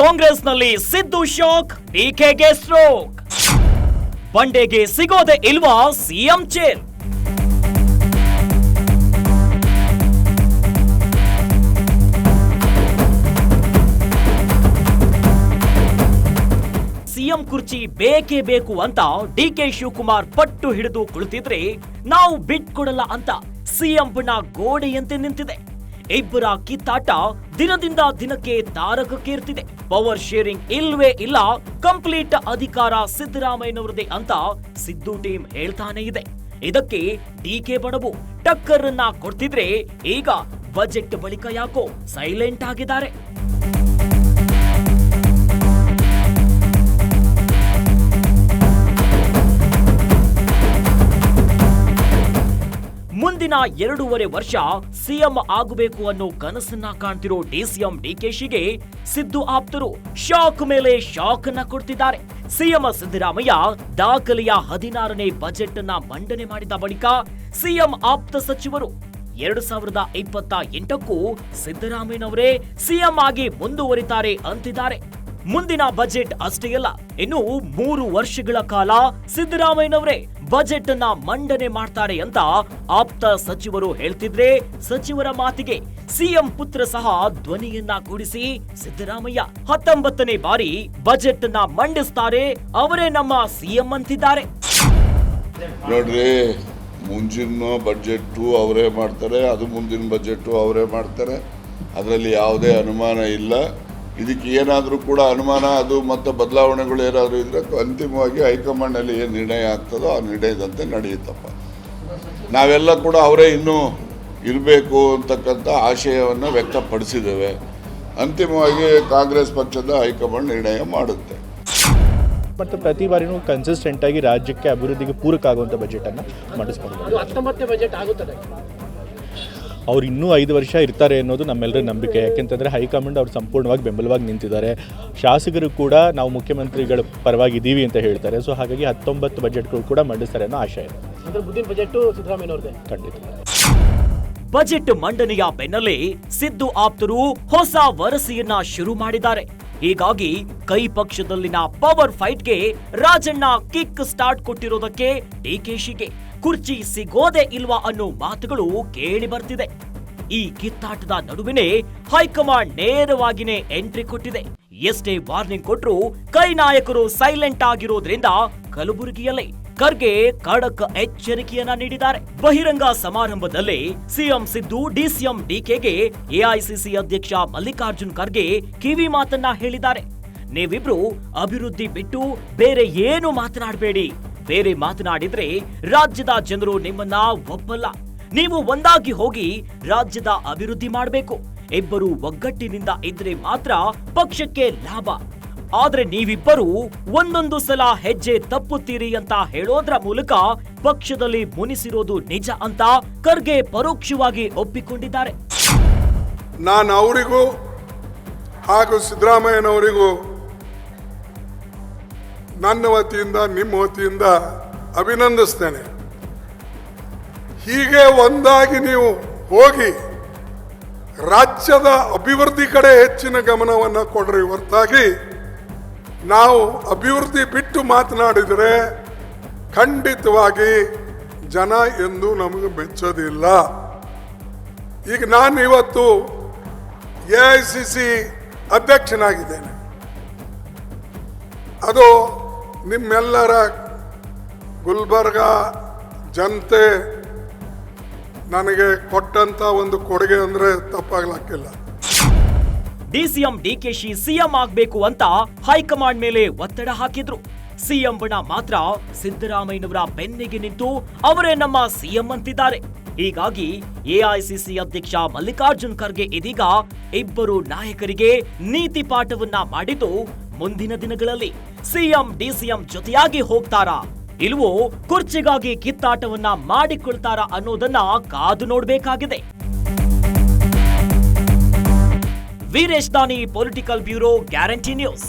ಕಾಂಗ್ರೆಸ್ನಲ್ಲಿ ಸಿದ್ದು ಶಾಕ್ ಡಿಕೆಗೆ ಸ್ಟ್ರೋಕ್. ಬಂಡೆಗೆ ಸಿಗೋದೆ ಇಲ್ವಾ ಸಿಎಂ ಚೇರ್? ಸಿಎಂ ಕುರ್ಚಿ ಬೇಕೇ ಬೇಕು ಅಂತ ಡಿ ಕೆ ಶಿವಕುಮಾರ್ ಪಟ್ಟು ಹಿಡಿದು ಕುಳಿತಿದ್ರೆ ನಾವು ಬಿಟ್ಕೊಡಲ್ಲ ಅಂತ ಸಿಎಂ ಬಣ್ಣ ಗೋಡೆಯಂತೆ ನಿಂತಿದೆ. ಇಬ್ಬರ ಕಿತ್ತಾಟ ದಿನದಿಂದ ದಿನಕ್ಕೆ ತಾರಕಕ್ಕೇರ್ತಿದೆ. ಪವರ್ ಶೇರಿಂಗ್ ಇಲ್ವೇ ಇಲ್ಲ, ಕಂಪ್ಲೀಟ್ ಅಧಿಕಾರ ಸಿದ್ದರಾಮಯ್ಯನವರದೇ ಅಂತ ಸಿದ್ದು ಟೀಮ್ ಹೇಳ್ತಾನೆ ಇದೆ. ಇದಕ್ಕೆ ಡಿಕೆ ಬಣವು ಟಕ್ಕರ್ ಅನ್ನ ಕೊಡ್ತಿದ್ರೆ ಈಗ ಬಜೆಟ್ ಬಳಿಕ ಯಾಕೋ ಸೈಲೆಂಟ್ ಆಗಿದ್ದಾರೆ. ಮುಂದಿನ ಎರಡೂವರೆ ವರ್ಷ ಸಿಎಂ ಆಗಬೇಕು ಅನ್ನೋ ಕನಸನ್ನ ಕಾಣ್ತಿರೋ ಡಿಸಿಎಂ ಡಿಕೆಶಿಗೆ ಸಿದ್ದು ಆಪ್ತರು ಶಾಕ್ ಮೇಲೆ ಶಾಕ್ ಅನ್ನ ಕೊಡ್ತಿದ್ದಾರೆ. ಸಿಎಂ ಸಿದ್ದರಾಮಯ್ಯ ದಾಖಲೆಯ ಹದಿನಾರನೇ ಬಜೆಟ್ ಅನ್ನ ಮಂಡನೆ ಮಾಡಿದ ಬಳಿಕ ಸಿಎಂ ಆಪ್ತ ಸಚಿವರು ಎರಡು ಸಾವಿರದ ಇಪ್ಪತ್ತ ಎಂಟಕ್ಕೂ ಸಿದ್ದರಾಮಯ್ಯನವರೇ ಸಿಎಂ ಆಗಿ ಮುಂದುವರಿತಾರೆ ಅಂತಿದ್ದಾರೆ. ಮುಂದಿನ ಬಜೆಟ್ ಅಷ್ಟೇ ಅಲ್ಲ, ಇನ್ನು ಮೂರು ವರ್ಷಗಳ ಕಾಲ ಸಿದ್ದರಾಮಯ್ಯನವರೇ ಬಜೆಟ್ ಅನ್ನ ಮಂಡನೆ ಮಾಡ್ತಾರೆ ಅಂತ ಆಪ್ತ ಸಚಿವರು ಹೇಳ್ತಿದ್ರೆ ಸಚಿವರ ಮಾತಿಗೆ ಸಿಎಂ ಪುತ್ರ ಸಹ ಧ್ವನಿಯನ್ನ ಕೂಡಿಸಿ, ಸಿದ್ದರಾಮಯ್ಯ ಹತ್ತೊಂಬತ್ತನೇ ಬಾರಿ ಬಜೆಟ್ ಅನ್ನ ಮಂಡಿಸ್ತಾರೆ, ಅವರೇ ನಮ್ಮ ಸಿಎಂ ಅಂತಿದ್ದಾರೆ. ನೋಡ್ರಿ, ಮುಂಚಿನ ಬಜೆಟ್ ಅವರೇ ಮಾಡ್ತಾರೆ, ಅದು ಮುಂದಿನ ಬಜೆಟ್ ಅವರೇ ಮಾಡ್ತಾರೆ, ಅದರಲ್ಲಿ ಯಾವುದೇ ಅನುಮಾನ ಇಲ್ಲ. ಇದಕ್ಕೆ ಏನಾದರೂ ಕೂಡ ಅನುಮಾನ ಅದು ಮತ್ತು ಬದಲಾವಣೆಗಳು ಏನಾದರೂ ಇದ್ರೆ ಅಂತಿಮವಾಗಿ ಹೈಕಮಾಂಡಲ್ಲಿ ಏನು ನಿರ್ಣಯ ಆಗ್ತದೋ ಆ ನಿರ್ಣಯದಂತೆ ನಡೆಯುತ್ತಪ್ಪ. ನಾವೆಲ್ಲ ಕೂಡ ಅವರೇ ಇನ್ನೂ ಇರಬೇಕು ಅಂತಕ್ಕಂಥ ಆಶಯವನ್ನು ವ್ಯಕ್ತಪಡಿಸಿದ್ದೇವೆ. ಅಂತಿಮವಾಗಿ ಕಾಂಗ್ರೆಸ್ ಪಕ್ಷದ ಹೈಕಮಾಂಡ್ ನಿರ್ಣಯ ಮಾಡುತ್ತೆ. ಮತ್ತು ಪ್ರತಿ ಬಾರಿನೂ ಕನ್ಸಿಸ್ಟೆಂಟ್ ಆಗಿ ರಾಜ್ಯಕ್ಕೆ ಅಭಿವೃದ್ಧಿಗೆ ಪೂರಕ ಆಗುವಂಥ ಬಜೆಟನ್ನು ಮಂಡಿಸ್ಕೊಂಡು ಅದು ಹತ್ತೊಂಬತ್ತನೇ ಬಜೆಟ್ ಆಗುತ್ತದೆ. ಅವ್ರು ಇನ್ನೂ ಐದು ವರ್ಷ ಇರ್ತಾರೆ ಅನ್ನೋದು ನಮ್ಮೆಲ್ಲರ ನಂಬಿಕೆ. ಯಾಕೆಂತಂದರೆ ಹೈಕಮಾಂಡ್ ಅವ್ರು ಸಂಪೂರ್ಣವಾಗಿ ಬೆಂಬಲವಾಗಿ ನಿಂತಿದ್ದಾರೆ. ಶಾಸಕರು ಕೂಡ ನಾವು ಮುಖ್ಯಮಂತ್ರಿಗಳ ಪರವಾಗಿ ಇದ್ದೀವಿ ಅಂತ ಹೇಳ್ತಾರೆ. ಸೊ ಹಾಗಾಗಿ ಹತ್ತೊಂಬತ್ತು ಬಜೆಟ್ಗಳು ಕೂಡ ಮಂಡಿಸ್ತಾರೆ ಅನ್ನೋ ಆಶಯ ಇದೆ. ಅಂದ್ರೆ ಮುಂದಿನ ಬಜೆಟ್ ಸಿದ್ದರಾಮಯ್ಯನವ್ರದ್ದೇ? ಖಂಡಿತ. ಬಜೆಟ್ ಮಂಡನೆಯ ಬೆನ್ನಲ್ಲೇ ಸಿದ್ದು ಆಪ್ತರು ಹೊಸ ವರಸೆಯನ್ನ ಶುರು ಮಾಡಿದ್ದಾರೆ. ಹೀಗಾಗಿ ಕೈ ಪಕ್ಷದಲ್ಲಿನ ಪವರ್ ಫೈಟ್ಗೆ ರಾಜಣ್ಣ ಕಿಕ್ ಸ್ಟಾರ್ಟ್ ಕೊಟ್ಟಿರೋದಕ್ಕೆ ಡಿಕೆಶಿಗೆ ಕುರ್ಚಿ ಸಿಗೋದೇ ಇಲ್ವಾ ಅನ್ನೋ ಮಾತುಗಳು ಕೇಳಿ ಬರ್ತಿದೆ. ಈ ಕಿತ್ತಾಟದ ನಡುವಿನೇ ಹೈಕಮಾಂಡ್ ನೇರವಾಗಿನೇ ಎಂಟ್ರಿ ಕೊಟ್ಟಿದೆ. ಎಷ್ಟೇ ವಾರ್ನಿಂಗ್ ಕೊಟ್ರು ಕೈ ನಾಯಕರು ಸೈಲೆಂಟ್ ಆಗಿರೋದ್ರಿಂದ ಕಲಬುರಗಿಯಲ್ಲಿ ಖರ್ಗೆ ಖಡಕ್ ಎಚ್ಚರಿಕೆಯನ್ನ ನೀಡಿದ್ದಾರೆ. ಬಹಿರಂಗ ಸಮಾರಂಭದಲ್ಲಿ ಸಿಎಂ ಸಿದ್ದು, ಡಿಸಿಎಂ ಡಿಕೆಗೆ ಎಐಸಿಸಿ ಅಧ್ಯಕ್ಷ ಮಲ್ಲಿಕಾರ್ಜುನ್ ಖರ್ಗೆ ಕಿವಿ ಮಾತನ್ನ ಹೇಳಿದ್ದಾರೆ. ನೀವಿಬ್ರು ಅಭಿವೃದ್ಧಿ ಬಿಟ್ಟು ಬೇರೆ ಏನು ಮಾತನಾಡಬೇಡಿ? ಬೇರೆ ಮಾತನಾಡಿದ್ರೆ ರಾಜ್ಯದ ಜನರು ನಿಮ್ಮನ್ನ ಒಪ್ಪಲ್ಲ. ನೀವು ಒಂದಾಗಿ ಹೋಗಿ ರಾಜ್ಯದ ಅಭಿವೃದ್ಧಿ ಮಾಡಬೇಕು. ಇಬ್ಬರು ಒಗ್ಗಟ್ಟಿನಿಂದ ಇದ್ರೆ ಮಾತ್ರ ಪಕ್ಷಕ್ಕೆ ಲಾಭ. ಆದ್ರೆ ನೀವಿಬ್ಬರು ಒಂದೊಂದು ಸಲ ಹೆಜ್ಜೆ ತಪ್ಪುತ್ತೀರಿ ಅಂತ ಹೇಳೋದ್ರ ಮೂಲಕ ಪಕ್ಷದಲ್ಲಿ ಮುನಿಸಿರೋದು ನಿಜ ಅಂತ ಖರ್ಗೆ ಪರೋಕ್ಷವಾಗಿ ಒಪ್ಪಿಕೊಂಡಿದ್ದಾರೆ. ನಾನು ಅವರಿಗೂ ಹಾಗೂ ಸಿದ್ದರಾಮಯ್ಯನವರಿಗೂ ನನ್ನ ವತಿಯಿಂದ, ನಿಮ್ಮ ವತಿಯಿಂದ ಅಭಿನಂದಿಸ್ತೇನೆ. ಹೀಗೆ ಒಂದಾಗಿ ನೀವು ಹೋಗಿ ರಾಜ್ಯದ ಅಭಿವೃದ್ಧಿ ಕಡೆ ಹೆಚ್ಚಿನ ಗಮನವನ್ನು ಕೊಡ್ರಿ ಹೊರತಾಗಿ ನಾವು ಅಭಿವೃದ್ಧಿ ಬಿಟ್ಟು ಮಾತನಾಡಿದರೆ ಖಂಡಿತವಾಗಿ ಜನ ಎಂದು ನಮಗೆ ಮೆಚ್ಚೋದಿಲ್ಲ ಈಗ ನಾನು ಇವತ್ತು ಎ ಐ ಸಿ ಸಿ ಅಧ್ಯಕ್ಷನಾಗಿದ್ದೇನೆ. ಅದು ನಿಮ್ಮೆಲ್ಲರ ಗುಲ್ಬರ್ಗ ಜನತೆ ನನಗೆ ಕೊಟ್ಟಂತ ಒಂದು ಕೊಡುಗೆ ಅಂದ್ರೆ ತಪ್ಪಾಗ್ಲಕ್ಕಿಲ್ಲ. ಡಿಸಿಎಂ ಡಿಕೆಶಿ ಸಿಎಂ ಆಗ್ಬೇಕು ಅಂತ ಹೈಕಮಾಂಡ್ ಮೇಲೆ ಒತ್ತಡ ಹಾಕಿದ್ರು. ಸಿಎಂ ಬಣ ಮಾತ್ರ ಸಿದ್ದರಾಮಯ್ಯನವರ ಬೆನ್ನಿಗೆ ನಿಂತು ಅವರೇ ನಮ್ಮ ಸಿಎಂ ಅಂತಿದ್ದಾರೆ. ಹೀಗಾಗಿ ಎಐಸಿಸಿ ಅಧ್ಯಕ್ಷ ಮಲ್ಲಿಕಾರ್ಜುನ್ ಖರ್ಗೆ ಇದೀಗ ಇಬ್ಬರು ನಾಯಕರಿಗೆ ನೀತಿ ಪಾಠವನ್ನ ಮಾಡಿದ್ದು ಮುಂದಿನ ದಿನಗಳಲ್ಲಿ ಸಿಎಂ, ಡಿಸಿಎಂ ಜೊತೆಯಾಗಿ ಹೋಗ್ತಾರಾ? ಇಲ್ವೋ ಕುರ್ಚಿಗಾಗಿ ಕಿತ್ತಾಟವನ್ನ ಮಾಡಿಕೊಳ್ತಾರಾ ಅನ್ನೋದನ್ನ ಕಾದು ನೋಡಬೇಕಾಗಿದೆ. ವೀರೇಶ್ ದಾನಿ, ಪೊಲಿಟಿಕಲ್ ಬ್ಯೂರೋ, ಗ್ಯಾರಂಟಿ ನ್ಯೂಸ್.